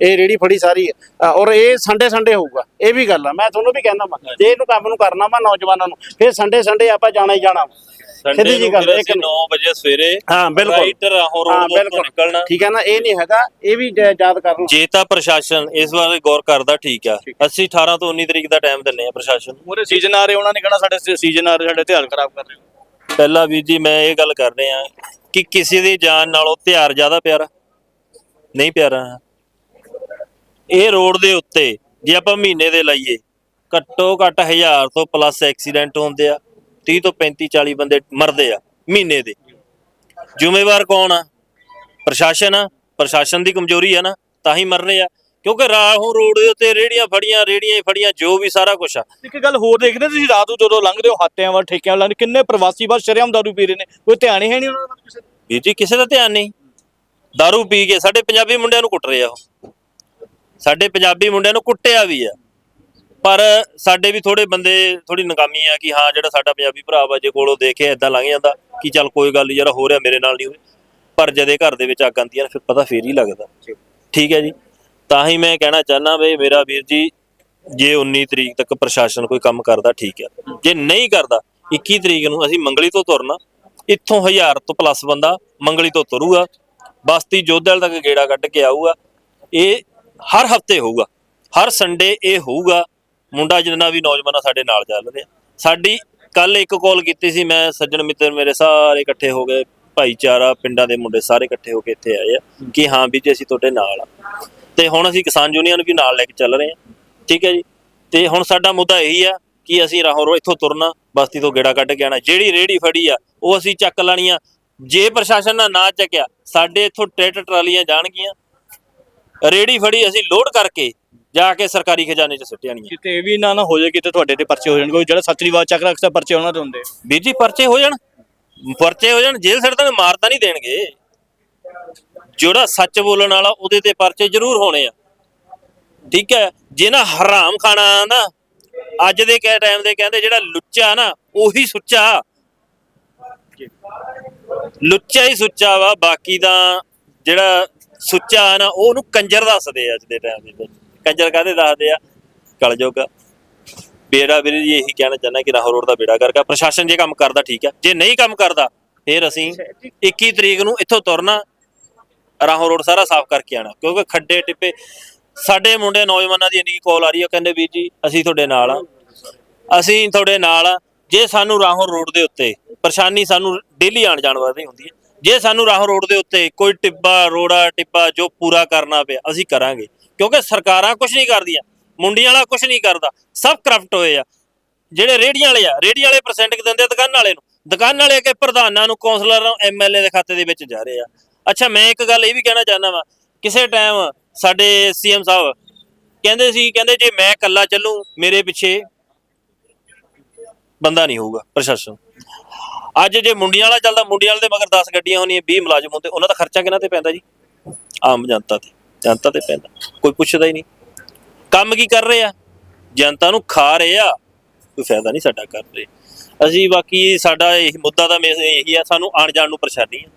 S3: ਇਹ ਰੇੜੀ ਫੜੀ ਸਾਰੀ ਹੈ। ਔਰ ਇਹ ਸੰਡੇ ਸੰਡੇ ਹੋਊਗਾ। ਇਹ ਵੀ ਗੱਲ ਆ। ਮੈਂ ਤੁਹਾਨੂੰ ਵੀ ਕਹਿੰਦਾ ਮੈਂ ਜੇ ਇਹਨੂੰ ਕੰਮ ਨੂੰ ਕਰਨਾ ਵਾ ਨੌਜਵਾਨਾਂ ਨੂੰ, ਫਿਰ ਸੰਡੇ ਸੰਡੇ ਆਪਾਂ ਜਾਣਾ ਹੀ ਜਾਣਾ ਸਿੱਧੀ ਜੀ ਗੱਲ
S4: ਅਸੀਂ 9 ਵਜੇ ਸਵੇਰੇ
S3: ਹਾਂ ਬਿਲਕੁਲ।
S4: ਰਾਈਟ ਰਾਹੋਂ
S3: ਹਾਂ,
S4: ਰੋਡ ਤੋਂ
S3: ਬਿਲਕੁਲ।
S4: ਨਿਕਲਣਾ।
S3: ਠੀਕ ਹੈ ਨਾ ਇਹ ਨਹੀਂ ਹੈਗਾ ਇਹ ਵੀ ਜ- ਯਾਦ ਕਰਨਾ।
S4: ਜੇ ਤਾਂ ਪ੍ਰਸ਼ਾਸਨ ਇਸ ਬਾਰੇ ਗੌਰ ਕਰਦਾ ਠੀਕ ਆ। ਅਸੀਂ 18 ਤੋਂ 19 ਤਰੀਕ ਦਾ ਟਾਈਮ ਦਿੰਨੇ ਆ ਪ੍ਰਸ਼ਾਸਨ ਨੂੰ।
S1: ਪੂਰੇ ਸੀਜ਼ਨ ਆ ਰਹੇ ਉਹਨਾਂ ਨੇ ਕਹਿਣਾ ਸਾਡੇ ਸੀਜ਼ਨ ਆ ਰਹੇ ਸਾਡੇ ਧਿਆਨ ਖਰਾਬ ਕਰ ਰਹੇ ਹੋ
S4: ਪਹਿਲਾਂ ਵੀਰ ਜੀ ਮੈਂ ਇਹ ਗੱਲ ਕਰ ਰਿਹਾ ਕਿ ਕਿਸੇ ਦੀ ਜਾਨ ਨਾਲੋਂ ਤਿਉਹਾਰ ਜ਼ਿਆਦਾ ਪਿਆਰਾ ਨਹੀਂ ਪਿਆਰਾ? ਇਹ ਰੋਡ ਦੇ ਉੱਤੇ ਜੇ ਆਪਾਂ ਮਹੀਨੇ ਦੇ ਲਾਈਏ ਘੱਟੋ ਘੱਟ 1000 ਤੋਂ ਪਲੱਸ ਐਕਸੀਡੈਂਟ ਹੁੰਦੇ ਆ। 30 ਤੋਂ 35 40 ਬੰਦੇ ਮਰਦੇ ਆ ਮਹੀਨੇ ਦੇ। ਜ਼ਿੰਮੇਵਾਰ ਕੌਣ ਆ? ਪ੍ਰਸ਼ਾਸਨ ਆ। ਪ੍ਰਸ਼ਾਸਨ ਦੀ ਕਮਜ਼ੋਰੀ ਆ ਨਾ ਤਾਂ ਹੀ ਮਰਨੇ ਆ। ਕਿਉਂਕਿ ਰਾਹੋਂ ਰੋਡ ਦੇ ਉੱਤੇ ਰੇੜੀਆਂ ਫੜੀਆਂ ਰੇੜੀਆਂ ਫੜੀਆਂ ਜੋ ਵੀ ਸਾਰਾ ਕੁਝ ਆ।
S1: ਇੱਕ ਗੱਲ ਹੋਰ ਦੇਖਦੇ ਤੁਸੀਂ ਰਾਤ ਨੂੰ ਜਦੋਂ ਲੰਘਦੇ ਹੋ ਹਾਤਿਆਂ ਵੱਲ ਠੇਕਿਆਂ ਵੱਲ ਕਿੰਨੇ ਪ੍ਰਵਾਸੀ ਬਸ ਸ਼ਰੇਆਮ ਦਾਰੂ ਪੀ ਰਹੇ ਨੇ? ਕੋਈ ਧਿਆਨ ਹੀ ਹੈ ਨਹੀਂ ਉਹਨਾਂ ਦਾ ਕਿਸੇ ਦਾ।
S4: ਵੀਰ ਜੀ ਕਿਸੇ ਦਾ ਧਿਆਨ ਨਹੀਂ। दारू ਪੀ ਕੇ ਸਾਡੇ ਪੰਜਾਬੀ ਮੁੰਡਿਆਂ ਨੂੰ ਕੁੱਟ ਰਹੇ ਆ ਉਹ। ਸਾਡੇ ਪੰਜਾਬੀ ਮੁੰਡਿਆਂ ਨੂੰ ਕੁੱਟਿਆ ਵੀ ਆ। ਪਰ ਸਾਡੇ ਵੀ ਥੋੜੇ ਬੰਦੇ ਥੋੜੀ ਨਕਾਮੀ ਆ ਕਿ ਹਾਂ ਜਿਹੜਾ ਸਾਡਾ ਪੰਜਾਬੀ ਭਰਾ ਵਾ ਜੇ ਕੋਲੋਂ ਦੇਖੇ ਇਦਾਂ ਲੰਘ ਜਾਂਦਾ ਕਿ ਚੱਲ ਕੋਈ ਗੱਲ ਜਿਹੜਾ ਹੋ ਰਿਹਾ ਮੇਰੇ ਨਾਲ ਨਹੀਂ ਹੋਵੇ ਪਰ ਜਦੇ ਘਰ ਦੇ ਵਿੱਚ ਅੱਗ ਆਉਂਦੀਆਂ ਨੇ ਫਿਰ ਪਤਾ ਫੇਰ ਹੀ ਲੱਗਦਾ। ਠੀਕ ਹੈ ਜੀ? ਤਾਂ ਹੀ ਮੈਂ ਕਹਿਣਾ ਚਾਹਨਾ ਵੀ ਮੇਰਾ ਵੀਰ ਜੀ ਜੇ 19 ਤਰੀਕ ਤੱਕ ਪ੍ਰਸ਼ਾਸਨ ਕੋਈ ਕੰਮ ਕਰਦਾ ਠੀਕ ਆ। ਜੇ ਨਹੀਂ ਕਰਦਾ 21 ਤਰੀਕ ਨੂੰ ਅਸੀਂ ਮੰਗਲੀ ਤੋਂ ਤੁਰਨਾ। ਇੱਥੋਂ 1000 ਤੋਂ ਪਲੱਸ ਬੰਦਾ ਮੰਗਲੀ ਤੋਂ ਤੁਰੂਗਾ। ਬਸਤੀ ਜੋਧਲ ਤੱਕ ਗੇੜਾ ਕੱਢ ਕੇ ਆਊਗਾ। ਇਹ ਹਰ ਹਫ਼ਤੇ ਹੋਊਗਾ। ਹਰ ਸੰਡੇ ਇਹ ਹੋਊਗਾ। ਮੁੰਡਾ ਜਿੰਨਾ ਵੀ ਨੌਜਵਾਨ ਸਾਡੇ ਨਾਲ ਚੱਲ ਰਿਹਾ ਸਾਡੀ ਕੱਲ ਇੱਕ ਕਾਲ ਕੀਤੀ ਸੀ, ਮੈਂ ਸੱਜਣ ਮਿੱਤਰ ਮੇਰੇ ਸਾਰੇ ਇਕੱਠੇ ਹੋ ਗਏ, ਭਾਈਚਾਰਾ, ਪਿੰਡਾਂ ਦੇ ਮੁੰਡੇ ਸਾਰੇ ਇਕੱਠੇ ਹੋ ਕੇ ਇੱਥੇ ਆਏ ਆ ਕਿ ਹਾਂ ਵੀ ਜੀ ਅਸੀਂ ਤੁਹਾਡੇ ਨਾਲ ਆ। ਤੇ ਹੁਣ ਅਸੀਂ ਕਿਸਾਨ ਯੂਨੀਅਨ ਵੀ ਨਾਲ ਲੈ ਕੇ ਚੱਲ ਰਹੇ ਹਾਂ ਠੀਕ ਹੈ ਜੀ? ਤੇ ਹੁਣ ਸਾਡਾ ਮੁੱਦਾ ਇਹੀ ਆ ਕਿ ਅਸੀਂ ਰਾਹੋਂ ਰੋ, ਇੱਥੋਂ ਤੁਰਨਾ, ਬਸਤੀ ਤੋਂ ਗੇੜਾ ਕੱਢ ਕੇ ਆਣਾ ਜਿਹੜੀ ਰੇੜੀ ਫੜੀ ਆ, ਉਹ ਅਸੀਂ ਚੱਕ ਲੈਣੀ ਆ ਜੇ ਪ੍ਰਸ਼ਾਸਨ ਨੇ ਨਾ ਚੱਕਿਆ, ਸਾਡੇ ਇੱਥੋਂ ਟਰੈਕਟਰ ਟਰਾਲੀਆਂ ਜਾਣਗੀਆਂ। ਰੇੜੀ ਫੜੀ ਅਸੀਂ ਲੋਡ ਕਰਕੇ ਜਾ ਕੇ ਸਰਕਾਰੀ ਖਜ਼ਾਨੇ 'ਚ ਸੁੱਟ ਜਾਣੀਆਂ
S1: ਕਿਤੇ ਇਹ ਵੀ ਨਾ ਨਾ ਹੋ ਜਾਏ ਕਿਤੇ ਤੁਹਾਡੇ ਤੇ ਪਰਚੇ ਹੋ ਜਾਣ। ਕੋਈ ਜਿਹੜਾ ਸੱਚ ਦੀ ਆਵਾਜ਼ ਚੱਕ ਰੱਖਦਾ ਪਰਚੇ ਉਹਨਾਂ ਦੇ ਹੁੰਦੇ।
S4: ਵੀਰ ਜੀ ਪਰਚੇ ਹੋ ਜਾਣ। ਪਰਚੇ ਹੋ ਜਾਣ ਜੇਲ੍ਹ ਸੜਤਾਂ ਮਾਰ ਤਾਂ ਨਹੀਂ ਦੇਣਗੇ। ਜਿਹੜਾ ਸੱਚ ਬੋਲਣ ਵਾਲਾ ਉਹਦੇ ਤੇ ਪਰਚੇ ਜ਼ਰੂਰ ਹੋਣੇ ਆ। ਠੀਕ ਹੈ? ਜੇ ਨਾ ਹਰਾਮ ਖਾਣਾ ਨਾ ਅੱਜ ਦੇ ਕਹੇ ਟਾਈਮ ਦੇ ਕਹਿੰਦੇ ਜਿਹੜਾ ਲੁੱਚਾ ਨਾ ਉਹੀ ਸੁੱਚਾ। ਲੁੱਚਾ ਹੀ ਸੁੱਚਾ ਵਾ ਬਾਕੀ ਦਾ ਜਿਹੜਾ ਸੁੱਚਾ ਨਾ ਉਹ ਉਹਨੂੰ ਕੰਜਰ ਦੱਸਦੇ ਅੱਜ ਦੇ ਟਾਈਮ ਦੇ ਵਿੱਚ। ਕੰਜਰ ਕਾਹਦੇ ਦੱਸਦੇ ਆ? ਕਲਯੁਗ। ਬੇੜਾ ਵੀਰ ਜੀ ਇਹੀ ਕਹਿਣਾ ਚਾਹੁੰਦਾ ਕਿ ਰਾਹੋਂ ਰੋਡ ਦਾ ਬੇੜਾ ਕਰਕੇ ਪ੍ਰਸ਼ਾਸਨ ਜੇ ਕੰਮ ਕਰਦਾ ਠੀਕ ਹੈ ਜੇ ਨਹੀਂ ਕੰਮ ਕਰਦਾ ਫਿਰ ਅਸੀਂ 21 ਤਰੀਕ ਨੂੰ ਇੱਥੋਂ ਤੁਰਨਾ ਰਾਹੋਂ ਰੋਡ ਸਾਰਾ ਸਾਫ਼ ਕਰਕੇ ਆਣਾ ਕਿਉਂਕਿ ਖੱਡੇ ਟਿੱਪੇ ਸਾਡੇ ਮੁੰਡੇ ਨੌਜਵਾਨਾਂ ਦੀ ਇੰਨੀ ਕਾਲ ਆ ਰਹੀ ਹੈ ਕਹਿੰਦੇ ਵੀਰ ਜੀ ਅਸੀਂ ਤੁਹਾਡੇ ਨਾਲ ਆ। ਅਸੀਂ ਤੁਹਾਡੇ ਨਾਲ ਆ। ਜੇ ਸਾਨੂੰ ਰਾਹੋਂ ਰੋਡ ਦੇ ਉੱਤੇ ਪਰੇਸ਼ਾਨੀ ਸਾਨੂੰ ਡੇਲੀ ਆਣ ਜਾਣ ਵਾਸਤੇ ਹੁੰਦੀ ਹੈ ਜੇ ਸਾਨੂੰ ਰਾਹੋਂ ਰੋਡ ਦੇ ਉੱਤੇ ਕੋਈ ਟਿੱਬਾ ਰੋੜਾ ਟਿੱਬਾ ਜੋ ਪੂਰਾ ਕਰਨਾ ਪਿਆ ਅਸੀਂ ਕਰਾਂਗੇ। ਕਿਉਂਕਿ ਸਰਕਾਰਾਂ ਕੁਝ ਨਹੀਂ ਕਰਦੀਆਂ, ਮੁੰਡੀਆਂ ਵਾਲਾ ਕੁਝ ਨਹੀਂ ਕਰਦਾ, ਸਭ ਕਰਪਟ ਹੋਏ ਆ। ਜਿਹੜੇ ਰੇੜੀਆਂ ਵਾਲੇ ਆ ਰੇੜੀਆਂ ਵਾਲੇ ਪਰਸੈਂਟ ਦਿੰਦੇ ਆ ਦੁਕਾਨ ਵਾਲੇ ਨੂੰ। ਦੁਕਾਨ ਵਾਲੇ ਕੇ ਪ੍ਰਧਾਨਾਂ ਨੂੰ ਕੌਂਸਲਰ ਨੂੰ ਐਮਐਲਏ ਦੇ ਖਾਤੇ ਦੇ ਵਿੱਚ ਜਾ ਰਹੇ ਆ। ਅੱਛਾ, ਮੈਂ ਇੱਕ ਗੱਲ ਇਹ ਵੀ ਕਹਿਣਾ ਚਾਹੁੰਦਾ ਵਾਂ, ਕਿਸੇ ਟਾਈਮ ਸਾਡੇ ਸੀਐਮ ਸਾਹਿਬ ਕਹਿੰਦੇ ਸੀ, ਕਹਿੰਦੇ ਜੇ ਮੈਂ ਇਕੱਲਾ ਚੱਲੂ, ਮੇਰੇ ਪਿੱਛੇ ਬੰਦਾ ਨਹੀਂ ਹੋਊਗਾ, ਪ੍ਰਸ਼ਾਸਨ। ਅੱਜ ਜੇ ਮੁੰਡੀਆਂ ਵਾਲਾ ਚੱਲਦਾ, ਮੁੰਡੀਆਂ ਵਾਲੇ ਦੇ ਮਗਰ 10 ਗੱਡੀਆਂ ਹੋਣੀਆਂ 20 ਮੁਲਾਜ਼ਮ ਹੁੰਦੇ, ਉਹਨਾਂ ਦਾ ਖਰਚਾ ਕਿਹਨਾਂ ਤੇ ਪੈਂਦਾ ਜੀ? ਆਮ ਜਨਤਾ ਤੇ। ਜਨਤਾ ਤੇ ਪੈਂਦਾ। ਕੋਈ ਪੁੱਛਦਾ ਹੀ ਨਹੀਂ। ਕੰਮ ਕੀ ਕਰ ਰਹੇ ਆ? ਜਨਤਾ ਨੂੰ ਖਾ ਰਹੇ ਆ। ਕੋਈ ਫਾਇਦਾ ਨਹੀਂ ਸਾਡਾ ਕਰ ਰਹੇ। ਅਸੀਂ ਬਾਕੀ ਸਾਡਾ ਇਹ ਮੁੱਦਾ ਤਾਂ ਮੇਨ ਇਹੀ ਆ, ਸਾਨੂੰ ਆਣ ਜਾਣ ਨੂੰ ਪਰੇਸ਼ਾਨੀ ਆ।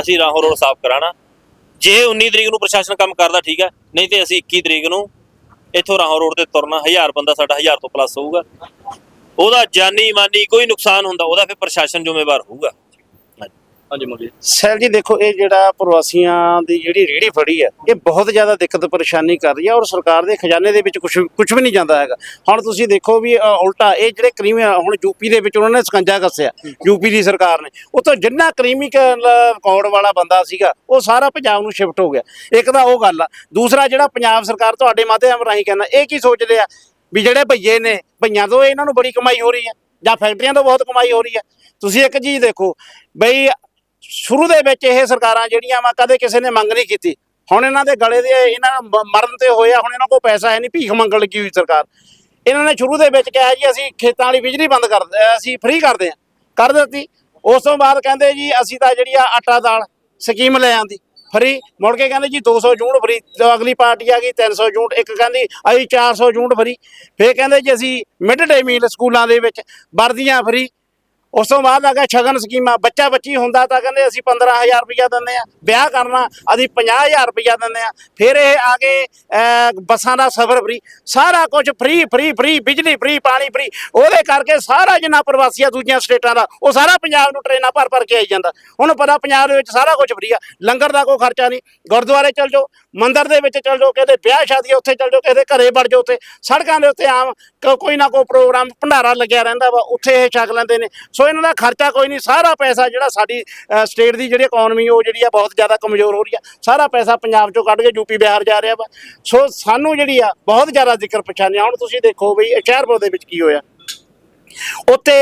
S4: ਅਸੀਂ ਰਾਹੋਂ ਰੋਡ ਸਾਫ਼ ਕਰਾਣਾ। ਜੇ 19 ਤਰੀਕ ਨੂੰ ਪ੍ਰਸ਼ਾਸਨ ਕੰਮ ਕਰਦਾ, ਠੀਕ ਹੈ ਨਹੀਂ ਤੇ ਅਸੀਂ 21 ਤਰੀਕ ਨੂੰ ਇੱਥੋਂ ਰਾਹੋਂ ਰੋਡ ਤੇ ਤੁਰਨਾ 1000 ਬੰਦਾ ਸਾਡਾ 1000 ਤੋਂ ਪਲੱਸ ਹੋਊਗਾ। ਉਹਦਾ ਜਾਨੀ ਮਾਨੀ ਕੋਈ ਨੁਕਸਾਨ ਹੁੰਦਾ, ਉਹਦਾ ਫਿਰ ਪ੍ਰਸ਼ਾਸਨ ਜ਼ਿੰਮੇਵਾਰ ਹੋਊਗਾ।
S1: ਹਾਂਜੀ ਮੁੰਡੇ
S3: ਸੈਲ ਜੀ, ਦੇਖੋ, ਇਹ ਜਿਹੜਾ ਪ੍ਰਵਾਸੀਆਂ ਦੀ ਜਿਹੜੀ ਰੇੜੀ ਫੜੀ ਹੈ ਇਹ ਬਹੁਤ ਜ਼ਿਆਦਾ ਦਿੱਕਤ ਪਰੇਸ਼ਾਨੀ ਕਰ ਰਹੀ ਹੈ ਔਰ ਸਰਕਾਰ ਦੇ ਖਜ਼ਾਨੇ ਦੇ ਵਿੱਚ ਕੁਝ ਕੁਝ ਵੀ ਨਹੀਂ ਜਾਂਦਾ ਹੈਗਾ। ਹੁਣ ਤੁਸੀਂ ਦੇਖੋ ਵੀ ਉਲਟਾ ਇਹ ਜਿਹੜੇ ਕ੍ਰੀਮੀ ਹੁਣ ਯੂਪੀ ਦੇ ਵਿੱਚ ਉਹਨਾਂ ਨੇ ਸਕੰਜਾ ਕੱਸਿਆ ਯੂਪੀ ਦੀ ਸਰਕਾਰ ਨੇ। ਉਤੋਂ ਜਿੰਨਾ ਕ੍ਰੀਮੀਕਲ ਰਿਕਾਰਡ ਵਾਲਾ ਬੰਦਾ ਸੀਗਾ, ਉਹ ਸਾਰਾ ਪੰਜਾਬ ਨੂੰ ਸ਼ਿਫਟ ਹੋ ਗਿਆ। ਇੱਕ ਤਾਂ ਉਹ ਗੱਲ ਆ। ਦੂਸਰਾ ਜਿਹੜਾ ਪੰਜਾਬ ਸਰਕਾਰ ਤੁਹਾਡੇ ਮਾਧਿਅਮ ਰਾਹੀਂ ਕਹਿੰਦਾ, ਇਹ ਕੀ ਸੋਚਦੇ ਆ? ਵੀ ਜਿਹੜੇ ਭਈਏ ਨੇ, ਭਈਆਂ ਤੋਂ ਇਹਨਾਂ ਨੂੰ ਬੜੀ ਕਮਾਈ ਹੋ ਰਹੀ ਹੈ ਜਾਂ ਫੈਕਟਰੀਆਂ ਤੋਂ ਬਹੁਤ ਕਮਾਈ ਹੋ ਰਹੀ ਹੈ ਤੁਸੀਂ ਇੱਕ ਚੀਜ਼ ਦੇਖੋ, ਬਈ ਸ਼ੁਰੂ ਦੇ ਵਿੱਚ ਇਹ ਸਰਕਾਰਾਂ ਜਿਹੜੀਆਂ ਵਾ ਕਦੇ ਕਿਸੇ ਨੇ ਮੰਗ ਨਹੀਂ ਕੀਤੀ। ਹੁਣ ਇਹਨਾਂ ਦੇ ਗਲੇ ਦੇ ਇਹਨਾਂ ਮਰਨ ਤੇ ਹੋਇਆ ਹੁਣ ਇਹਨਾਂ ਕੋਲ ਪੈਸਾ ਹੈ ਨਹੀਂ, ਭੀਖ ਮੰਗਣ ਲੱਗੀ ਹੋਈ ਸਰਕਾਰ। ਇਹਨਾਂ ਨੇ ਸ਼ੁਰੂ ਦੇ ਵਿੱਚ ਕਿਹਾ ਜੀ, ਅਸੀਂ ਖੇਤਾਂ ਵਾਲੀ ਬਿਜਲੀ ਬੰਦ ਕਰ ਅਸੀਂ ਫ੍ਰੀ ਕਰਦੇ ਹਾਂ ਕਰ ਦਿੱਤੀ। ਉਸ ਤੋਂ ਬਾਅਦ ਕਹਿੰਦੇ ਜੀ, ਅਸੀਂ ਤਾਂ ਜਿਹੜੀ ਆ ਆਟਾ ਦਾਲ ਸਕੀਮ ਲੈ ਆਂਦੀ ਫਰੀ ਮੁੜ ਕੇ ਕਹਿੰਦੇ ਜੀ 200 ਯੂਨਿਟ ਫਰੀ ਅਗਲੀ ਪਾਰਟੀ ਆ ਗਈ 300 ਯੂਨਿਟ ਇੱਕ ਕਹਿੰਦੀ ਅਸੀਂ 400 ਯੂਨਿਟ ਫਰੀ ਫੇਰ ਕਹਿੰਦੇ ਜੀ, ਅਸੀਂ ਮਿਡ ਡੇ ਮੀਲ ਸਕੂਲਾਂ ਦੇ ਵਿੱਚ ਵਰਦੀਆਂ ਫਰੀ ਉਸ ਤੋਂ ਬਾਅਦ ਆ ਗਿਆ ਸ਼ਗਨ ਸਕੀਮਾਂ, ਬੱਚਾ ਬੱਚੀ ਹੁੰਦਾ ਤਾਂ ਕਹਿੰਦੇ ਅਸੀਂ 15000 ਰੁਪਇਆ ਦਿੰਦੇ ਆ ਵਿਆਹ ਕਰਨਾ, ਅਸੀਂ 50000 ਰੁਪਇਆ ਦਿੰਦੇ ਆ ਫਿਰ ਇਹ ਆ ਗਏ ਬੱਸਾਂ ਦਾ ਸਫ਼ਰ ਫ੍ਰੀ ਸਾਰਾ ਕੁਝ ਫ੍ਰੀ ਫ੍ਰੀ ਫ੍ਰੀ ਬਿਜਲੀ ਫ੍ਰੀ ਪਾਣੀ ਫ੍ਰੀ ਉਹਦੇ ਕਰਕੇ ਸਾਰਾ ਜਿੰਨਾ ਪ੍ਰਵਾਸੀ ਆ ਦੂਜੀਆਂ ਸਟੇਟਾਂ ਦਾ, ਉਹ ਸਾਰਾ ਪੰਜਾਬ ਨੂੰ ਟ੍ਰੇਨਾਂ ਭਰ ਭਰ ਕੇ ਆਈ ਜਾਂਦਾ। ਹੁਣ ਪਤਾ ਪੰਜਾਬ ਦੇ ਵਿੱਚ ਸਾਰਾ ਕੁਝ ਫ੍ਰੀ ਆ, ਲੰਗਰ ਦਾ ਕੋਈ ਖਰਚਾ ਨਹੀਂ, ਗੁਰਦੁਆਰੇ ਚਲ ਜਾਓ, ਮੰਦਿਰ ਦੇ ਵਿੱਚ ਚਲ ਜਾਓ, ਕਿਤੇ ਵਿਆਹ ਸ਼ਾਦੀ ਉੱਥੇ ਚਲ ਜਾਓ, ਕਿਤੇ ਘਰੇ ਵੜ ਜਾਓ, ਉੱਥੇ ਸੜਕਾਂ ਦੇ ਉੱਤੇ ਆਮ ਕ- ਕੋਈ ਨਾ ਕੋਈ ਪ੍ਰੋਗਰਾਮ, ਭੰਡਾਰਾ ਲੱਗਿਆ ਰਹਿੰਦਾ ਵਾ, ਉੱਥੇ ਇਹ ਛਕ ਲੈਂਦੇ ਨੇ। ਸੋ ਇਹਨਾਂ ਦਾ ਖਰਚਾ ਕੋਈ ਨਹੀਂ, ਸਾਰਾ ਪੈਸਾ ਜਿਹੜਾ ਸਾਡੀ ਸਟੇਟ ਦੀ ਜਿਹੜੀ ਇਕਨੋਮੀ ਉਹ ਜਿਹੜੀ ਆ ਬਹੁਤ ਜ਼ਿਆਦਾ ਕਮਜ਼ੋਰ ਹੋ ਰਹੀ ਆ। ਸਾਰਾ ਪੈਸਾ ਪੰਜਾਬ ਚੋਂ ਕੱਢ ਕੇ ਯੂਪੀ ਬਿਹਾਰ ਜਾ ਰਿਹਾ ਵਾ। ਸੋ ਸਾਨੂੰ ਜਿਹੜੀ ਆ ਬਹੁਤ ਜ਼ਿਆਦਾ ਜ਼ਿਕਰ ਪਛਾਣਿਆ ਹੁਣ ਤੁਸੀਂ ਦੇਖੋ ਬਈ ਇਹ ਸ਼ਹਿਰਪੁਰ ਦੇ ਵਿੱਚ ਕੀ ਹੋਇਆ। ਉੱਥੇ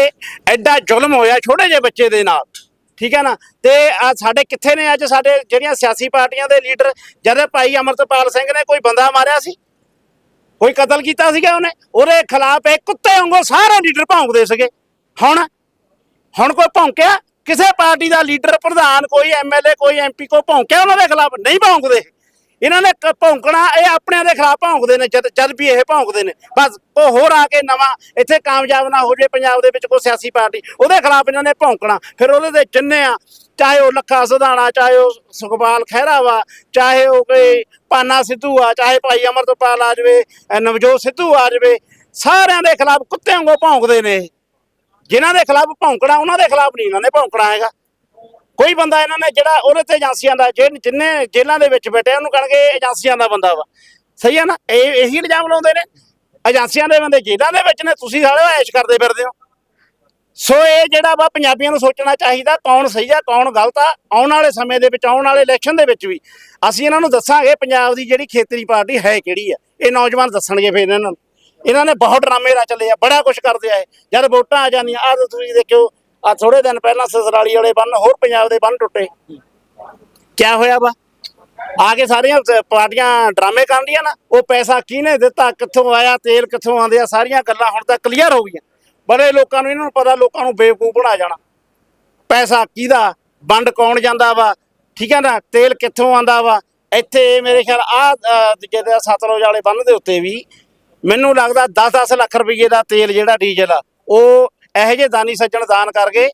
S3: ਐਡਾ ਜ਼ੁਲਮ ਹੋਇਆ ਛੋਟੇ ਜਿਹੇ ਬੱਚੇ ਦੇ ਨਾਲ। ਠੀਕ ਹੈ ਨਾ? ਤੇ ਆ ਸਾਡੇ ਕਿੱਥੇ ਨੇ ਅੱਜ ਸਾਡੇ ਜਿਹੜੀਆਂ ਸਿਆਸੀ ਪਾਰਟੀਆਂ ਦੇ ਲੀਡਰ? ਜਦ ਭਾਈ ਅਮਰਤਪਾਲ ਸਿੰਘ ਨੇ ਕੋਈ ਬੰਦਾ ਮਾਰਿਆ ਸੀ? ਕੋਈ ਕਤਲ ਕੀਤਾ ਸੀਗਾ ਉਹਨੇ? ਉਹਦੇ ਖਿਲਾਫ ਇਹ ਕੁੱਤੇ ਵਾਂਗੂ ਸਾਰੇ ਲੀਡਰ ਭੌਂਕਦੇ ਸੀਗੇ। ਹੁਣ ਹੁਣ ਕੋਈ ਭੌਂਕਿਆ? ਕਿਸੇ ਪਾਰਟੀ ਦਾ ਲੀਡਰ, ਪ੍ਰਧਾਨ, ਕੋਈ ਐਮਐਲਏ ਕੋਈ ਐਮਪੀ ਕੋਈ ਭੌਂਕਿਆ ਉਹਨਾਂ ਦੇ ਖਿਲਾਫ? ਨਹੀਂ ਭੌਂਕਦੇ। ਇਹਨਾਂ ਨੇ ਕ- ਭੌਂਕਣਾ, ਇਹ ਆਪਣਿਆਂ ਦੇ ਖਿਲਾਫ ਭੌਂਕਦੇ ਨੇ, ਜਦ ਜਦ ਵੀ ਇਹ ਭੌਂਕਦੇ ਨੇ। ਬਸ, ਉਹ ਹੋਰ ਆ ਕੇ ਨਵਾਂ, ਇੱਥੇ ਕਾਮਯਾਬ ਨਾ ਹੋ ਜੇ ਪੰਜਾਬ ਦੇ ਵਿੱਚ ਕੋਈ ਸਿਆਸੀ ਪਾਰਟੀ, ਉਹਦੇ ਖਿਲਾਫ ਇਹਨਾਂ ਨੇ ਭੌਂਕਣਾ। ਫਿਰ ਉਹਦੇ ਤੇ ਜਿੰਨੇ ਆ, ਚਾਹੇ ਉਹ ਲੱਖਾ ਸਧਾਣਾ, ਚਾਹੇ ਉਹ ਸੁਖਪਾਲ ਖਹਿਰਾ ਵਾ ਚਾਹੇ ਉਹ ਕੋਈ ਪਾਨਾ ਸਿੱਧੂ ਆ, ਚਾਹੇ ਭਾਈ ਅਮਰਤਪਾਲ ਆ ਜਾਵੇ ਨਵਜੋਤ ਸਿੱਧੂ ਆ ਜਾਵੇ, ਸਾਰਿਆਂ ਦੇ ਖਿਲਾਫ ਕੁੱਤਿਆਂ ਵਾਂਗੂ ਭੌਂਕਦੇ ਨੇ। ਇਹ ਜਿਨ੍ਹਾਂ ਦੇ ਖਿਲਾਫ ਭੌਂਕਣਾ, ਉਹਨਾਂ ਦੇ ਖਿਲਾਫ ਨਹੀਂ, ਇਹਨਾਂ ਨੇ ਭੌਂਕਣਾ ਹੈਗਾ। ਕੋਈ ਬੰਦਾ ਇਹਨਾਂ ਨੇ ਜਿਹੜਾ ਉਹਦੇ ਤੇ ਏਜੰਸੀਆਂ ਦਾ, ਜਿਨ- ਜਿੰਨੇ ਜੇਲ੍ਹਾਂ ਦੇ ਵਿੱਚ ਬੈਠੇ ਉਹਨੂੰ ਕਹਣਗੇ ਏਜੰਸੀਆਂ ਦਾ ਬੰਦਾ ਵਾ। ਸਹੀ ਹੈ ਨਾ? ਇਹ, ਇਹੀ ਇਲਜ਼ਾਮ ਲਾਉਂਦੇ ਨੇ। ਏਜੰਸੀਆਂ ਦੇ ਬੰਦੇ ਜੇਲ੍ਹਾਂ ਦੇ ਵਿੱਚ ਨੇ, ਤੁਸੀਂ ਸਾਰੇ ਐਸ਼ ਕਰਦੇ ਫਿਰਦੇ ਹੋ। ਸੋ ਇਹ ਜਿਹੜਾ ਵਾ ਪੰਜਾਬੀਆਂ ਨੂੰ ਸੋਚਣਾ ਚਾਹੀਦਾ, ਕੌਣ ਸਹੀ ਆ, ਕੌਣ ਗਲਤ ਆ, ਆਉਣ ਵਾਲੇ ਸਮੇਂ ਦੇ ਵਿੱਚ, ਆਉਣ ਵਾਲੇ ਇਲੈਕਸ਼ਨ ਦੇ ਵਿੱਚ ਵੀ, ਅਸੀਂ ਇਹਨਾਂ ਨੂੰ ਦੱਸਾਂਗੇ, ਪੰਜਾਬ ਦੀ ਜਿਹੜੀ ਖੇਤਰੀ ਪਾਰਟੀ ਹੈ ਕਿਹੜੀ ਆ, ਇਹ ਨੌਜਵਾਨ ਦੱਸਣਗੇ ਫਿਰ ਇਹਨਾਂ ਨੂੰ। ਇਹਨਾਂ ਨੇ ਬਹੁਤ ਡਰਾਮੇ ਰਚਲੇ ਆ, ਬੜਾ ਕੁਝ ਕਰਦੇ ਆ ਜਦ ਵੋਟਾਂ ਆ ਜਾਂਦੀਆਂ ਆ ਤੁਸੀਂ ਦੇਖਿਓ ਆ ਥੋੜੇ ਦਿਨ ਪਹਿਲਾਂ ਸਸਰਾਲੀ ਵਾਲੇ ਬੰਨ, ਹੋਰ ਪੰਜਾਬ ਦੇ ਬੰਨ ਟੁੱਟੇ। ਕਿਆ ਹੋਇਆ ਵਾ? ਆ ਕੇ ਸਾਰੀਆਂ ਪਾਰਟੀਆਂ ਡਰਾਮੇ ਕਰਦੀਆਂ ਨਾ, ਉਹ ਪੈਸਾ ਕਿਹਨੇ ਦਿੱਤਾ, ਕਿੱਥੋਂ ਆਇਆ, ਤੇਲ ਕਿੱਥੋਂ ਆਉਂਦੇ ਆ, ਸਾਰੀਆਂ ਗੱਲਾਂ ਹੁਣ ਤਾਂ ਕਲੀਅਰ ਹੋ ਗਈਆਂ। ਬੜੇ ਲੋਕਾਂ ਨੂੰ, ਇਹਨਾਂ ਨੂੰ ਪਤਾ, ਲੋਕਾਂ ਨੂੰ ਬੇਵਕੂਫ ਬਣਾ ਜਾਣਾ। ਪੈਸਾ ਕਿਹਦਾ? ਵੰਡ ਕੌਣ ਜਾਂਦਾ ਵਾ? ਠੀਕ ਹੈ ਨਾ? ਤੇਲ ਕਿੱਥੋਂ ਆਂਦਾ ਵਾ? ਇੱਥੇ ਮੇਰੇ ਖਿਆਲ ਆ ਜਿਹਦੇ ਸਤਲੁਜ ਵਾਲੇ ਬੰਨ ਦੇ ਉੱਤੇ ਵੀ ਮੈਨੂੰ ਲੱਗਦਾ 10-10 ਲੱਖ ਰੁਪਏ ਦਾ ਤੇਲ ਜਿਹੜਾ ਡੀਜ਼ਲ ਆ ਉਹ ਇਹੋ ਜਿਹੇ ਦਾਨੀ ਸੱਜਣ ਦਾਨ ਕਰਕੇ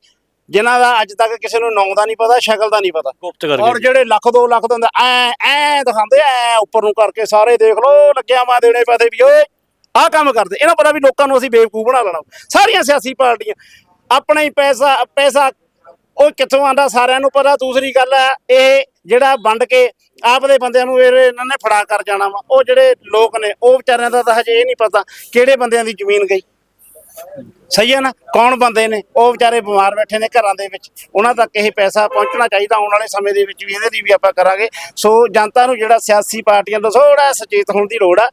S3: ਜਿਨ੍ਹਾਂ ਦਾ ਅੱਜ ਤੱਕ ਕਿਸੇ ਨੂੰ ਨਾਂ ਦਾ ਨਹੀਂ ਪਤਾ ਸ਼ਕਲ ਦਾ ਨਹੀਂ ਪਤਾ।
S1: ਗੁਪਤ
S3: ਔਰ ਜਿਹੜੇ ਲੱਖ 2 ਲੱਖ ਦਾ ਹੁੰਦਾ ਐ ਐ ਦਿਖਾਉਂਦੇ ਐ ਉੱਪਰ ਨੂੰ ਕਰਕੇ ਸਾਰੇ ਦੇਖ ਲਓ ਲੱਗਿਆ ਮਾ ਦੇਣੇ ਪੈਸੇ ਵੀ ਓਏ ਆਹ ਕੰਮ ਕਰਦੇ। ਇਹਨਾਂ ਪਤਾ ਵੀ ਲੋਕਾਂ ਨੂੰ ਅਸੀਂ ਬੇਵਕੂਫ ਬਣਾ ਲੈਣਾ। ਸਾਰੀਆਂ ਸਿਆਸੀ ਪਾਰਟੀਆਂ ਆਪਣਾ ਹੀ ਪੈਸਾ ਪੈਸਾ ਉਹ ਕਿੱਥੋਂ ਆਂਦਾ ਸਾਰਿਆਂ ਨੂੰ ਪਤਾ। ਦੂਸਰੀ ਗੱਲ ਹੈ ਇਹ ਜਿਹੜਾ ਵੰਡ ਕੇ ਆਪਦੇ ਬੰਦਿਆਂ ਨੂੰ ਇਹ ਇਹਨਾਂ ਨੇ ਫੜਾ ਕਰ ਜਾਣਾ ਵਾ। ਉਹ ਜਿਹੜੇ ਲੋਕ ਨੇ, ਉਹ ਵਿਚਾਰਿਆਂ ਦਾ ਤਾਂ ਹਜੇ ਇਹ ਨਹੀਂ ਪਤਾ ਕਿਹੜੇ ਬੰਦਿਆਂ ਦੀ ਜ਼ਮੀਨ ਗਈ। ਸਹੀ ਹੈ ਨਾ? ਕੌਣ ਬੰਦੇ ਨੇ? ਉਹ ਵਿਚਾਰੇ ਬਿਮਾਰ ਬੈਠੇ ਨੇ ਘਰਾਂ ਦੇ ਵਿੱਚ। ਉਹਨਾਂ ਤੱਕ ਇਹ ਪੈਸਾ ਪਹੁੰਚਣਾ ਚਾਹੀਦਾ ਆਉਣ ਵਾਲੇ ਸਮੇਂ ਦੇ ਵਿੱਚ ਵੀ, ਇਹਦੇ ਲਈ ਵੀ ਆਪਾਂ ਕਰਾਂਗੇ। ਸੋ ਜਨਤਾ ਨੂੰ ਜਿਹੜਾ ਸਿਆਸੀ ਪਾਰਟੀਆਂ ਤੋਂ ਥੋੜਾ ਸਚੇਤ ਹੋਣ ਦੀ ਲੋੜ ਆ।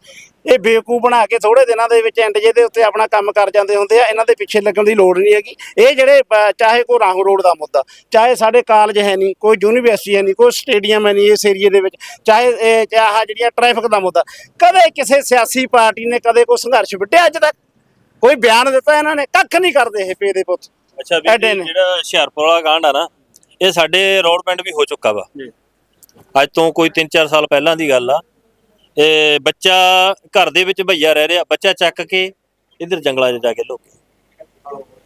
S3: ਇਹ ਬੇਵਕੂਫ ਬਣਾ ਕੇ ਥੋੜੇ ਦਿਨਾਂ ਦੇ ਵਿੱਚ ਐਂਡ ਜੇ ਦੇ ਉੱਤੇ ਆਪਣਾ ਕੰਮ ਕਰ ਜਾਂਦੇ ਹੁੰਦੇ ਆ ਇਹਨਾਂ ਦੇ ਪਿੱਛੇ ਲੱਗਣ ਦੀ ਲੋੜ ਨਹੀਂ ਹੈਗੀ। ਇਹ ਜਿਹੜੇ ਚਾਹੇ ਕੋਈ ਰਾਹੋਂ ਰੋਡ ਦਾ ਮੁੱਦਾ ਚਾਹੇ ਸਾਡੇ ਕਾਲਜ ਹੈ ਨਹੀਂ ਕੋਈ ਯੂਨੀਵਰਸਿਟੀ ਹੈ ਨਹੀਂ ਕੋਈ ਸਟੇਡੀਅਮ ਹੈ ਨਹੀਂ ਇਸ ਏਰੀਏ ਦੇ ਵਿੱਚ ਚਾਹੇ ਆਹ ਜਿਹੜੀਆਂ ਟ੍ਰੈਫਿਕ ਦਾ ਮੁੱਦਾ ਕਦੇ ਕਿਸੇ ਸਿਆਸੀ ਪਾਰਟੀ ਨੇ ਕਦੇ ਕੋਈ ਸੰਘਰਸ਼ ਵਿੱਢਿਆ ਅੱਜ ਤੱਕ? ਕੋਈ ਬਿਆਨ ਦਿੱਤਾ ਇਹਨਾਂ ਨੇ? ਕੱਖ ਨਹੀਂ ਕਰਦੇ ਇਹ ਪੇ ਦੇ ਪੁੱਤ।
S4: ਅੱਛਾ। ਜਿਹੜਾ ਹੁਸ਼ਿਆਰਪੁਰ ਵਾਲਾ ਕਾਂਡ ਆ ਨਾ ਇਹ ਸਾਡੇ ਰੋਡ ਪਿੰਡ ਵੀ ਹੋ ਚੁੱਕਾ ਵਾ। ਅੱਜ ਤੋਂ ਕੋਈ 3-4 ਸਾਲ ਪਹਿਲਾਂ ਦੀ ਗੱਲ ਆ ਇਹ ਬੱਚਾ ਘਰ ਦੇ ਵਿੱਚ ਭਈਆ ਰਹਿ ਰਿਹਾ, ਬੱਚਾ ਚੱਕ ਕੇ ਇਧਰ ਜੰਗਲਾਂ 'ਚ ਜਾ ਕੇ ਲੋਕ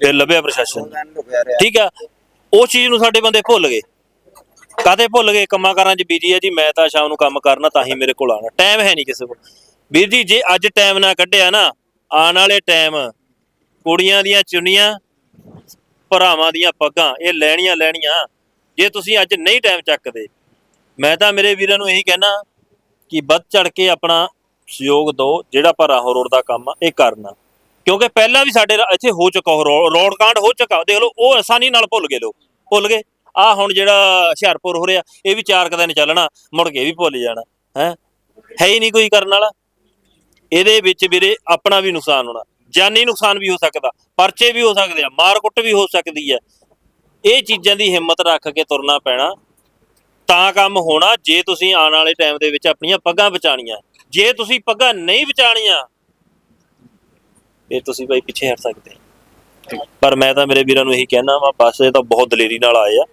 S4: ਗਿਆ ਲੱਭਿਆ ਪ੍ਰਸ਼ਾਸਨ। ਠੀਕ ਆ, ਉਹ ਚੀਜ਼ ਨੂੰ ਸਾਡੇ ਬੰਦੇ ਭੁੱਲ ਗਏ। ਕਾਤੇ ਭੁੱਲ ਗਏ? ਕੰਮਾਂ ਕਾਰਾਂ 'ਚ ਬੀਜੀ ਆ ਜੀ, ਮੈਂ ਤਾਂ ਸ਼ਾਮ ਨੂੰ ਕੰਮ ਕਰਨਾ ਤਾਂ ਹੀ ਮੇਰੇ ਕੋਲ ਆਣਾ ਟਾਈਮ ਹੈ ਨਹੀਂ ਕਿਸੇ ਕੋਲ। ਵੀਰ ਜੀ, ਜੇ ਅੱਜ ਟਾਈਮ ਨਾ ਕੱਢਿਆ ਨਾ, ਆਉਣ ਵਾਲੇ ਟਾਈਮ ਕੁੜੀਆਂ ਦੀਆਂ ਚੁੰਨੀਆਂ, ਭਰਾਵਾਂ ਦੀਆਂ ਪੱਗਾਂ, ਇਹ ਲੈਣੀਆਂ ਲੈਣੀਆਂ। ਜੇ ਤੁਸੀਂ ਅੱਜ ਨਹੀਂ ਟਾਈਮ ਚੱਕਦੇ, ਮੈਂ ਤਾਂ ਮੇਰੇ ਵੀਰਾਂ ਨੂੰ ਇਹੀ ਕਹਿਣਾ ਕਿ ਵੱਧ ਚੜ ਕੇ ਆਪਣਾ ਸਹਿਯੋਗ ਦਿਓ, ਜਿਹੜਾ ਆਪਾਂ ਰਾਹੋਂ ਰੋਡ ਦਾ ਕੰਮ ਆ, ਇਹ ਕਰਨਾ। ਕਿਉਂਕਿ ਪਹਿਲਾਂ ਵੀ ਸਾਡੇ ਰਾ- ਇੱਥੇ ਹੋ ਚੁੱਕਾ ਉਹ ਰੋ- ਰੋਡ ਕਾਂਡ ਹੋ ਚੁੱਕਾ, ਦੇਖ ਲਓ, ਉਹ ਆਸਾਨੀ ਨਾਲ ਭੁੱਲ ਗਏ ਲੋਕ, ਭੁੱਲ ਗਏ। ਆ ਹੁਣ ਜਿਹੜਾ ਹੁਸ਼ਿਆਰਪੁਰ ਹੋ ਰਿਹਾ, ਇਹ ਵੀ ਚਾਰ ਕੁ ਦਿਨ ਚੱਲਣਾ, ਮੁੜ ਕੇ ਵੀ ਭੁੱਲ ਜਾਣਾ, ਹੈ। ਹੈ ਹੀ ਨਹੀਂ ਕੋਈ ਕਰਨ ਵਾਲਾ। ਇਹਦੇ ਵਿੱਚ ਵੀਰੇ ਆਪਣਾ ਵੀ ਨੁਕਸਾਨ ਹੋਣਾ, ਜਾਨੀ ਨੁਕਸਾਨ ਵੀ ਹੋ ਸਕਦਾ, ਪਰਚੇ ਵੀ ਹੋ ਸਕਦੇ ਆ, ਮਾਰ ਕੁੱਟ ਵੀ ਹੋ ਸਕਦੀ ਹੈ ਇਹ ਚੀਜ਼ਾਂ ਦੀ ਹਿੰਮਤ ਰੱਖ ਕੇ ਤੁਰਨਾ ਪੈਣਾ। ਤਾਂ ਕੰਮ ਹੋਣਾ ਜੇ ਤੁਸੀਂ ਆਉਣ ਵਾਲੇ ਟਾਈਮ ਦੇ ਵਿੱਚ ਆਪਣੀਆਂ ਪੱਗਾਂ ਬਚਾਣੀਆਂ ਜੇ ਤੁਸੀਂ ਪੱਗਾਂ ਨਹੀਂ ਬਚਾਣੀਆਂ ਫਿਰ ਤੁਸੀਂ ਭਾਈ ਪਿੱਛੇ ਹਟ ਸਕਦੇ ਪਰ ਮੈਂ ਤਾਂ ਮੇਰੇ ਵੀਰਾਂ ਨੂੰ ਇਹੀ ਕਹਿਣਾ ਵਾ, ਬਸ ਇਹ ਤਾਂ ਬਹੁਤ ਦਲੇਰੀ ਨਾਲ ਆਏ ਆ।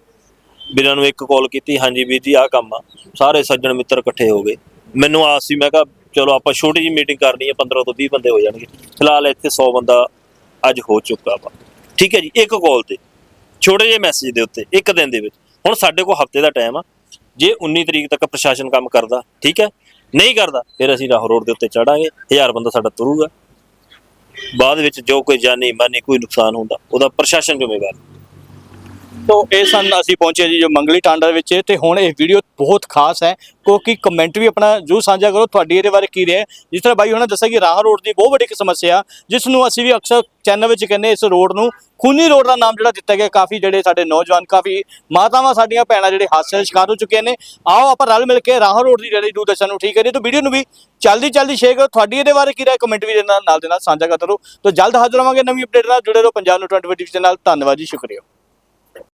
S4: ਵੀਰਾਂ ਨੂੰ ਇੱਕ ਕਾਲ ਕੀਤੀ, ਹਾਂਜੀ ਵੀਰ ਜੀ, ਆਹ ਕੰਮ ਆ। ਸਾਰੇ ਸੱਜਣ ਮਿੱਤਰ ਇਕੱਠੇ ਹੋ ਗਏ। ਮੈਨੂੰ ਆਸ ਸੀ, ਮੈਂ ਕਿਹਾ ਚਲੋ ਆਪਾਂ ਛੋਟੀ ਜਿਹੀ ਮੀਟਿੰਗ ਕਰਨੀ ਹੈ 15 ਤੋਂ 20 ਬੰਦੇ ਹੋ ਜਾਣਗੇ। ਫਿਲਹਾਲ ਇੱਥੇ 100 ਬੰਦਾ ਅੱਜ ਹੋ ਚੁੱਕਾ ਵਾ। ਠੀਕ ਹੈ ਜੀ, ਇੱਕ ਕਾਲ ਤੇ। ਛੋਟੇ ਜਿਹੇ ਮੈਸੇਜ ਦੇ ਉੱਤੇ, ਇੱਕ ਦਿਨ ਦੇ ਵਿੱਚ। ਹੁਣ ਸਾਡੇ ਕੋਲ ਹਫ਼ਤੇ ਦਾ ਟਾਈਮ ਆ। ਜੇ 19 ਤਰੀਕ ਤੱਕ ਪ੍ਰਸ਼ਾਸਨ ਕੰਮ ਕਰਦਾ, ਠੀਕ ਹੈ, ਨਹੀਂ ਕਰਦਾ, ਫਿਰ ਅਸੀਂ ਰਾਹੋਂ ਰੋਡ ਦੇ ਉੱਤੇ ਚੜਾਂਗੇ ਹਜ਼ਾਰ ਬੰਦਾ ਸਾਡਾ ਤੁਰੂਗਾ। ਬਾਅਦ ਵਿੱਚ ਜੋ ਕੋਈ ਜਾਨੀ ਮਾਨੀ ਕੋਈ ਨੁਕਸਾਨ ਹੁੰਦਾ, ਉਹਦਾ ਪ੍ਰਸ਼ਾਸਨ ਜ਼ਿੰਮੇਵਾਰ।
S1: ਤੋ ਇਹ ਸਨ, ਅਸੀਂ ਪਹੁੰਚੇ ਜੀ ਜੋ ਮੰਗਲੀ ਟਾਂਡਾ ਵਿੱਚ ਤੇ ਹੁਣ ਇਹ ਵੀਡੀਓ ਬਹੁਤ ਖਾਸ ਹੈ, ਕਿਉਂਕਿ ਕਮੈਂਟ ਵੀ ਆਪਣਾ ਜਰੂਰ ਸਾਂਝਾ ਕਰੋ, ਤੁਹਾਡੀ ਇਹਦੇ ਬਾਰੇ ਕੀ ਰਿਹਾ ਜਿਸ ਤਰ੍ਹਾਂ ਬਾਈ ਉਹਨਾਂ ਦੱਸਿਆ ਕਿ ਰਾਹ ਰੋਡ ਦੀ ਬਹੁਤ ਵੱਡੀ ਇੱਕ ਸਮੱਸਿਆ ਜਿਸ ਨੂੰ ਅਸੀਂ ਵੀ ਅਕਸਰ ਚੈਨਲ ਵਿੱਚ ਕਹਿੰਦੇ ਇਸ ਰੋਡ ਨੂੰ ਖੂਨੀ ਰੋਡ ਦਾ ਨਾਮ ਜਿਹੜਾ ਦਿੱਤਾ ਗਿਆ, ਕਾਫੀ ਜਿਹੜੇ ਸਾਡੇ ਨੌਜਵਾਨ, ਕਾਫੀ ਮਾਤਾਵਾਂ ਸਾਡੀਆਂ ਭੈਣਾਂ ਜਿਹੜੇ ਹਾਦਸੇ ਦਾ ਸ਼ਿਕਾਰ ਹੋ ਚੁੱਕੇ ਨੇ। ਆਓ ਆਪਾਂ ਰਲ ਮਿਲ ਕੇ ਰਾਹ ਰੋਡ ਦੀ ਜਿਹੜੀ ਦੂਰਦਰਸ਼ਨ ਨੂੰ ਠੀਕ ਕਰੀਏ, ਤਾਂ ਵੀਡੀਓ ਨੂੰ ਵੀ ਜਲਦੀ ਜਲਦੀ ਸ਼ੇਅਰ ਕਰੋ, ਤੁਹਾਡੀ ਇਹਦੇ ਬਾਰੇ ਕੀ ਰਾਏ ਕਮੈਂਟ ਵੀ ਦੇ ਨਾਲ ਦੇ ਨਾਲ ਸਾਂਝਾ ਕਰਦੇ ਰਹੋ ਤਾਂ ਜਲਦ ਹਾਜ਼ਰ ਹੋਵਾਂਗੇ ਨਵੀਂ ਅਪਡੇਟ ਨਾਲ, ਜੁੜੇ ਰਹੋ ਪੰਜਾਬ ਨੂੰ 24 ਟੀਵੀ ਦੇ ਨਾਲ, ਧੰਨਵਾਦ ਜੀ, ਸ਼ੁਕਰੀਆ।